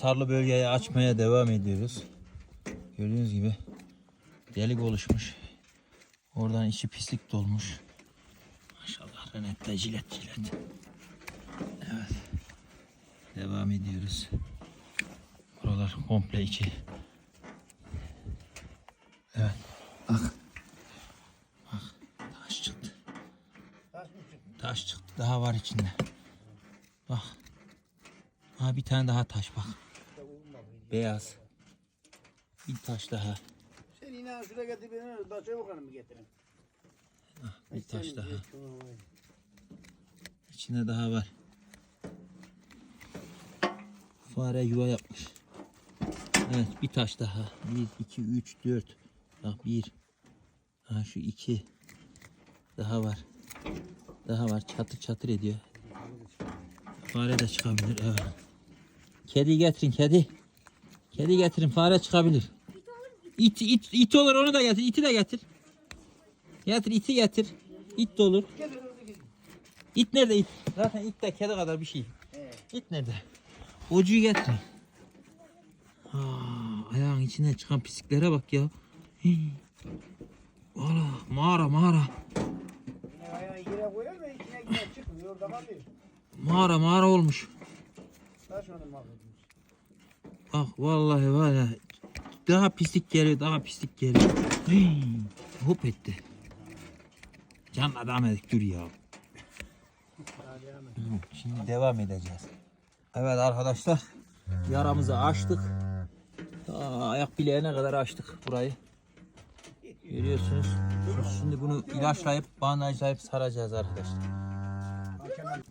sarlı bölgeyi açmaya devam ediyoruz. Gördüğünüz gibi delik oluşmuş. Oradan içi pislik dolmuş. Maşallah Renette jilet jilet. Evet. Devam ediyoruz. Buralar komple içi. Evet. Bak. Bak. Taş çıktı. Taş çıktı. Daha var içinde. Bak. Ha bir tane daha taş bak. Beyaz. Bir taş daha. Sen yine şuraya getir beni taşa bakalım getirin. Bir taş daha. İçinde daha var. Fare yuva yapmış. Evet bir taş daha. 1, 2, 3, 4. Bak bir. Ha şu iki. Daha var. Daha var. Çatır çatır ediyor. Fare de çıkabilir. Evet. Kedi getirin kedi. Kedi getirin fare çıkabilir. İt, it, it olur onu da getir. İti de getir. Getir iti getir. İt de olur. İt nerede it? Zaten it de kedi kadar bir şey. İt nerede? Ucuyu getir. Ha, ayağın içinden çıkan pisliklere bak ya. Hii. Valla mağara mağara. Mağara mağara olmuş. Taş onu mahvetmiş. Bak vallahi var ya. Daha pislik geliyor daha pislik geliyor. Hii. Hop etti. Can adam edik dur ya. Şimdi devam edeceğiz. Evet arkadaşlar. Yaramızı açtık. Ta ayak bileğine kadar açtık burayı. Görüyorsunuz. Şimdi bunu ilaçlayıp bandajlayıp saracağız arkadaşlar.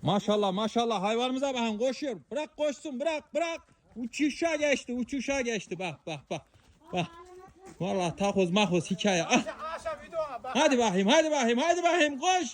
Maşallah maşallah hayvanımıza bakın koşuyor. Bırak koşsun bırak bırak. Uçuşa geçti uçuşa geçti bak bak bak. Bak. Vallahi takoz makoz hikaye. Ah. Hadi bakayım hadi bakayım hadi bakayım koş.